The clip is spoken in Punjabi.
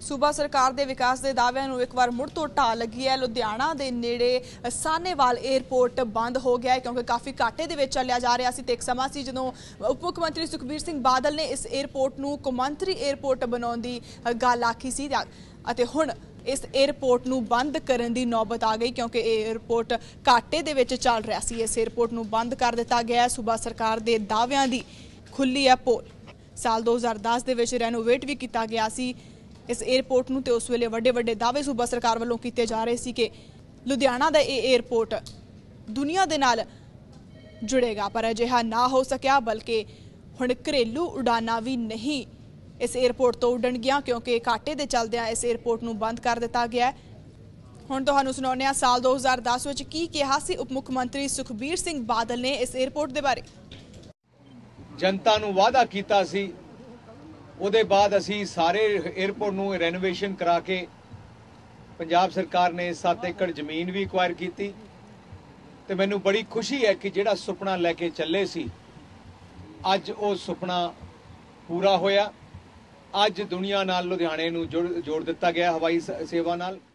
ਸੂਬਾ ਸਰਕਾਰ ਦੇ ਵਿਕਾਸ ਦੇ ਦਾਅਵਿਆਂ ਨੂੰ ਇੱਕ ਵਾਰ ਮੁੜ ਤੋਂ ਢਾਲ ਲੱਗੀ ਹੈ। ਲੁਧਿਆਣਾ ਦੇ ਨੇੜੇ ਸਾਨੇਵਾਲ 에ਅਰਪੋਰਟ ਬੰਦ ਹੋ ਗਿਆ ਕਿਉਂਕਿ ਕਾਫੀ ਘਾਟੇ ਦੇ ਵਿੱਚ ਚੱਲਿਆ ਜਾ ਰਿਹਾ ਸੀ ਤੇ ਇੱਕ ਸਮਾਂ ਸੀ ਜਦੋਂ ਉਪ ਮੁੱਖ ਮੰਤਰੀ ਸੁਖਬੀਰ ਸਿੰਘ ਬਾਦਲ ਨੇ ਇਸ 에ਅਰਪੋਰਟ ਨੂੰ ਕੌਮਾਂਤਰੀ 에ਅਰਪੋਰਟ ਬਣਾਉਣ ਦੀ ਗੱਲ ਆਖੀ ਸੀ ਅਤੇ ਹੁਣ ਇਸ 에ਅਰਪੋਰਟ ਨੂੰ ਬੰਦ ਕਰਨ ਦੀ ਨੌਬਤ ਆ ਗਈ ਕਿਉਂਕਿ ਇਹ 에ਅਰਪੋਰਟ ਘਾਟੇ ਦੇ ਵਿੱਚ ਚੱਲ ਰਿਹਾ ਸੀ। ਇਸ 에ਅਰਪੋਰਟ ਨੂੰ ਬੰਦ ਕਰ ਦਿੱਤਾ ਗਿਆ ਸੂਬਾ ਸਰਕਾਰ ਦੇ ਦਾਅਵਿਆਂ ਦੀ ਖੁੱਲੀ ਹੈ ਪੋਲ। ਸਾਲ 2010 ਦੇ ਵਿੱਚ ਰੈਨੋਵੇਟ ਵੀ ਕੀਤਾ ਗਿਆ ਸੀ। ਇਸ 에어ਪੋਰਟ ਨੂੰ ਤੇ ਉਸ ਵੇਲੇ ਵੱਡੇ ਵੱਡੇ ਦਾਅਵੇ ਸੂਬਾ ਸਰਕਾਰ ਵੱਲੋਂ ਕੀਤੇ ਜਾ ਰਹੇ ਸੀ ਕਿ ਲੁਧਿਆਣਾ ਦਾ ਇਹ 에어ਪੋਰਟ ਦੁਨੀਆ ਦੇ ਨਾਲ ਜੁੜੇਗਾ, ਪਰ ਅਜਿਹਾ ਨਾ ਹੋ ਸਕਿਆ, ਬਲਕਿ ਹੁਣ ਘਰੇਲੂ ਉਡਾਨਾਂ ਵੀ ਨਹੀਂ ਇਸ 에어ਪੋਰਟ ਤੋਂ ਉਡਣਗੀਆਂ ਕਿਉਂਕਿ ਘਾਟੇ ਦੇ ਚੱਲਦਿਆਂ ਇਸ 에어ਪੋਰਟ ਨੂੰ ਬੰਦ ਕਰ ਦਿੱਤਾ ਗਿਆ ਹੁਣ ਤੁਹਾਨੂੰ ਸੁਣਾਉਂਦੇ ਆ ਸਾਲ 2010 ਵਿੱਚ ਕੀ ਕਿਹਾ ਸੀ ਉਪ ਮੁੱਖ ਮੰਤਰੀ ਸੁਖਬੀਰ ਸਿੰਘ ਬਾਦਲ ਨੇ ਇਸ 에어ਪੋਰਟ ਦੇ ਬਾਰੇ। ਜਨਤਾ ਨੂੰ ਵਾਅਦਾ ਕੀਤਾ ਸੀ ਉਹਦੇ ਬਾਅਦ ਅਸੀਂ ਸਾਰੇ 에ਅਰਪੋਰਟ ਨੂੰ ਰੈਨੋਵੇਸ਼ਨ ਕਰਾ ਕੇ ਪੰਜਾਬ ਸਰਕਾਰ ਨੇ 7 ਏਕੜ ਜ਼ਮੀਨ ਵੀ ਐਕਵਾਇਰ ਕੀਤੀ ਤੇ ਮੈਨੂੰ ਬੜੀ ਖੁਸ਼ੀ ਹੈ ਕਿ ਜਿਹੜਾ ਸੁਪਨਾ ਲੈ ਕੇ ਚੱਲੇ ਸੀ, ਅੱਜ ਉਹ ਸੁਪਨਾ ਪੂਰਾ ਹੋਇਆ। ਅੱਜ ਦੁਨੀਆ ਨਾਲ ਲੁਧਿਆਣੇ ਨੂੰ ਜੋੜ ਜੋੜ ਦਿੱਤਾ ਗਿਆ ਹਵਾਈ ਸ- ਸੇਵਾ ਨਾਲ।